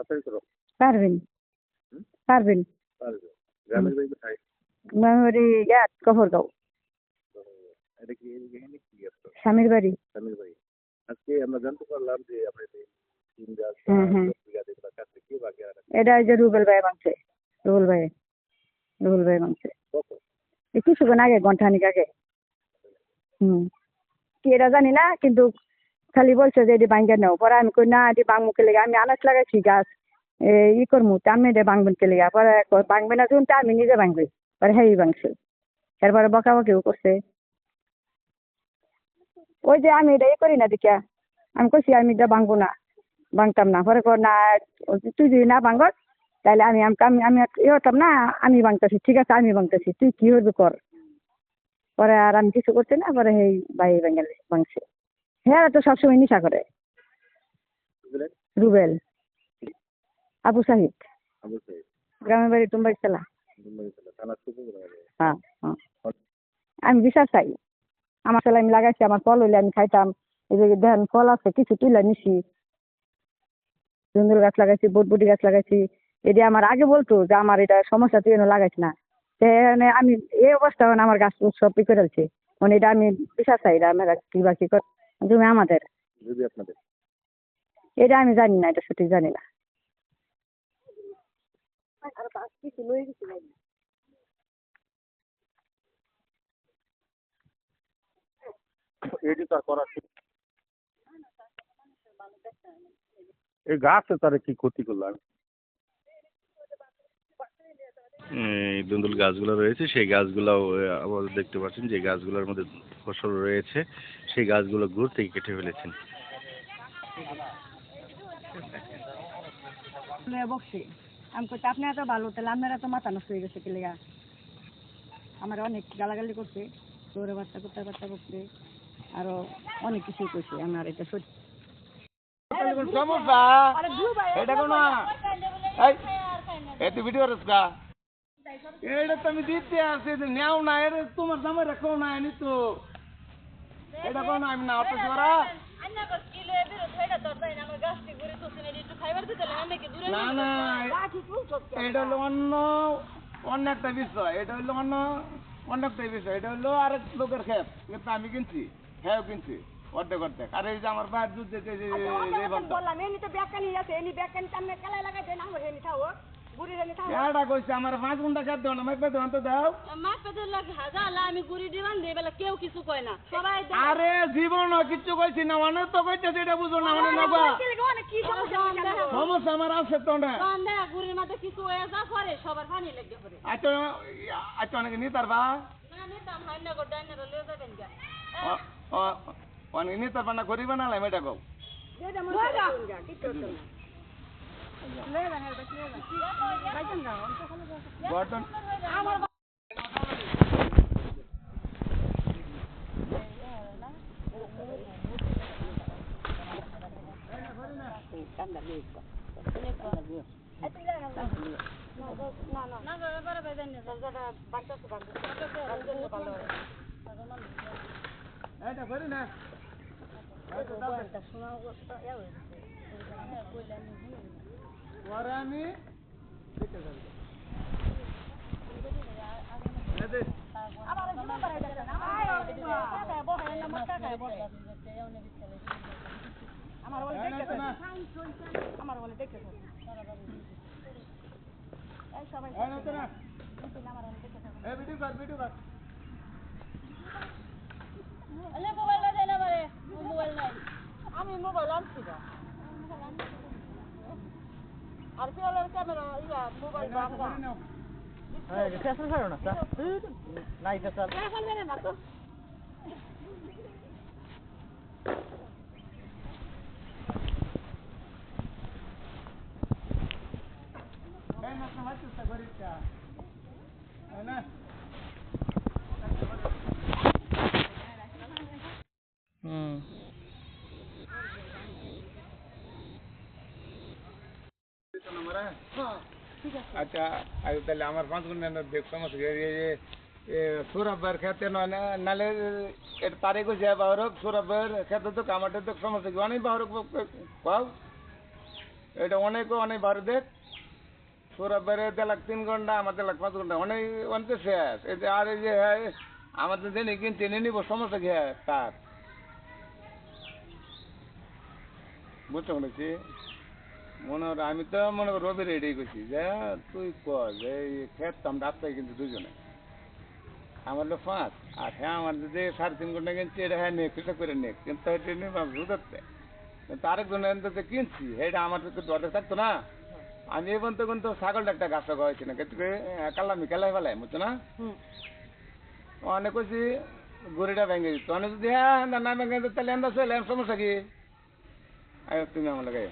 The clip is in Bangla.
তাড়াতাড়ি করো। পারবেন? পারবেন? গ্রামের বাড়ি কোথায় মেমরি ইয়াত কফরগাঁও তো এটা কি এখানে কি আছে? স্বামীর বাড়ি। স্বামীর বাড়ি। আজকে আমরা জানতে পারলাম যে আপনার তিন গাছ হ্যাঁ, হ্যাঁ। এটা যে রুবেল ভাই রুবেল ভাই রুবেল ভাই কিছুক্ষণ আগে ঘন্টাখানিক আগে। হুম। কি এটা জানি না কিন্তু খালি বলছে যে এটি ভাঙ্গে নাও। পরে আমি কই না এটি ভাঙবো কে লেগে আমি আনাজ লাগাইছি গাছ। এ, ই করমু তা আমি এটা ভাঙবেন কে লেগে। পরে ভাঙবে না যখন তা আমি নিজে ভাঙবি। পরে হ্যাঁ ভাঙছে। এরপরে বকাবকিও করছে। ওই যে আমি এটা ই করি না দেখিয়া আমি কইছি আমি এটা ভাঙবো না ভাঙতাম না। পরে কর না তুই যদি না ভাঙস তাহলে আমি আমি আমি ইয়ে হতাম না আমি ভাঙতেছি ঠিক আছে আমি ভাঙতেছি তুই কি হবি কর? পরে আর আমি কিছু করছি না পরে সেই ভাই ভেঙে ভাঙছে। হ্যাঁ তো সবসময় নিশা করে রুবেল। আবু সাহিদ। গ্রামের বাড়ি টুম্বাই খেলা হ্যাঁ হ্যাঁ। আমি বিশ্বাস চাই। আমার ছেলে আমি লাগাইছি আমার ফল হইলে আমি খাইতাম। এই যে দেখেন ফল আছে কিছু তুলে নিছি। সুন্দর গাছ লাগাইছি বটবটি গাছ লাগাইছি। এটা আমার আগে বলতো যে আমার এটা সমস্যা তুই এনে লাগাইছ না। সে মানে আমি এই অবস্থা মানে আমার গাছ সব ই করে ফেলছে মানে এটা আমি বিশ্বাস চাই এটা আমার কি বা কি কর তুমি আমাদের। আপনাদের। এটা আমি জানি না এটা সঠিক জানি না। এই গাছে তারা কি ক্ষতি করলাম এই দুন্দুল গাছগুলো রয়েছে সেই গাছগুলোও আমাদের দেখতে পাচ্ছেন যে গাছগুলোর মধ্যে ফসল রয়েছে সেই গাছগুলো ঘুর থেকে কেটে ফেলেছেন। বকছি আমি কইতে আপনি এত ভালো তাহলে আপনারা তো মাথা নষ্ট হয়ে গেছে কি লেগা আমার অনেক গালাগালি করছে দৌড়ে বাচ্চা করতে বাচ্চা করছে আরও অনেক কিছুই করছে আমার এটা সত্যি সমস্যা এটা কোন এই এত ভিডিও রসকা এটা তো আমি দিতে আসি নেও না এর তোমার দামে রাখো না এনি তো। এটা কোন আমি না অত জোরা। না না এটা হলো অন্য অন্য একটা বিষয় এটা হলো অন্য অন্য একটা বিষয় এটা হলো আরেক লোকের ক্ষেত কিন্তু আমি কিনছি হ্যাঁ কিনছি অর্ধেক অর্ধেক। আর এই যে আমার বাইর দুধ দিতে যে বললাম তো আছে এনি ব্যাকানি সামনে কালাই লাগাই দেন আমার এনি থাও থাও এটা কইছে? আমার পাঁচ ঘণ্টা খেতে দেও না মাইপে দেও তো দাও। আমি গুড়ি দিবান দিয়ে বেলা কেউ কিছু কয় না। সবাই আরে জীবন কিচ্ছু কইছি না মানে তো কইতেছি এটা বুঝো না মানে নবা কি সমস্যা সমস্যা আমার আছে তো না। সন্ধ্যা গুড়ির মাঝে কিছু হয়ে যা করে সবার পানি লেগে পড়ে। আচ্ছা আচ্ছা অনেকে নিতার বা না নিতাম হান্য করে ডাইনারা লিয়ে যাবেন গা অনেকে নিতার বা না করিবা না লাই মেটা না করে না এটা করি না পরে আমি দেখতে যাব এই যে, আমার বলে এই দেখতে না, না, আমার বলে দেখতে এই সবাই এই না, তো না। এই ভিডিও কর ভিডিও কর আলে মোবাইল দেয় না মারে মোবাইল নাই আমি মোবাইল আনছি না আর ফিরালের ক্যামেরা ইয়া মোবাইল বাংলা করি নাও। এখন জানে না তো এই না, তোমার চেষ্টা করিস কা? এই না। দিতো না মারা? আচ্ছা আই তাহলে আমার পাঁচ গুণ দেখ সমস্যা কি, যে খেতে না নালে এর তারে কইছে বাহরক সুরাবের খেতে তো কামাটে তো সমস্যা কি অনেক বাহরক পাও এটা অনেকে অনেক বারো দেখ তোরা বেড়ে তিন ঘণ্টা আমার দিলাক পাঁচ ঘণ্টা। অনেক অনেক শেষ। আর যে হ্যাঁ, আমাদের জেনে কিনতে নিয়ে নিবো সমস্যা কি তার। বুঝতে পেরেছি? মনে হয় আমি তো মনে করি রবি রেডি করছি। যে তুই কর যে এই খেত তো আমরা রাস্তায় কিন্তু দুজনে। আমার হলো পাঁচ আর হ্যাঁ আমার যে সাড়ে তিন ঘণ্টা কিনছি এটা হ্যাঁ নেক এটা করে নেক। কিন্তু এটা নিয়ে কিন্তু আরেকজন এনতে কিনছি এটা আমার তো দরজা থাকতো না। আমি এই পর্যন্ত কিন্তু ছাগলটা একটা গাছ হয়েছি না। কিন্তু কালামি কেলাই ফেলাই বুঝছ না? অনেক কইছি গড়িটা ভেঙে দিত অনেক যদি হ্যাঁ না ভেঙে দিত তাহলে চলে সমস্যা কি? তুমি আমার লাগে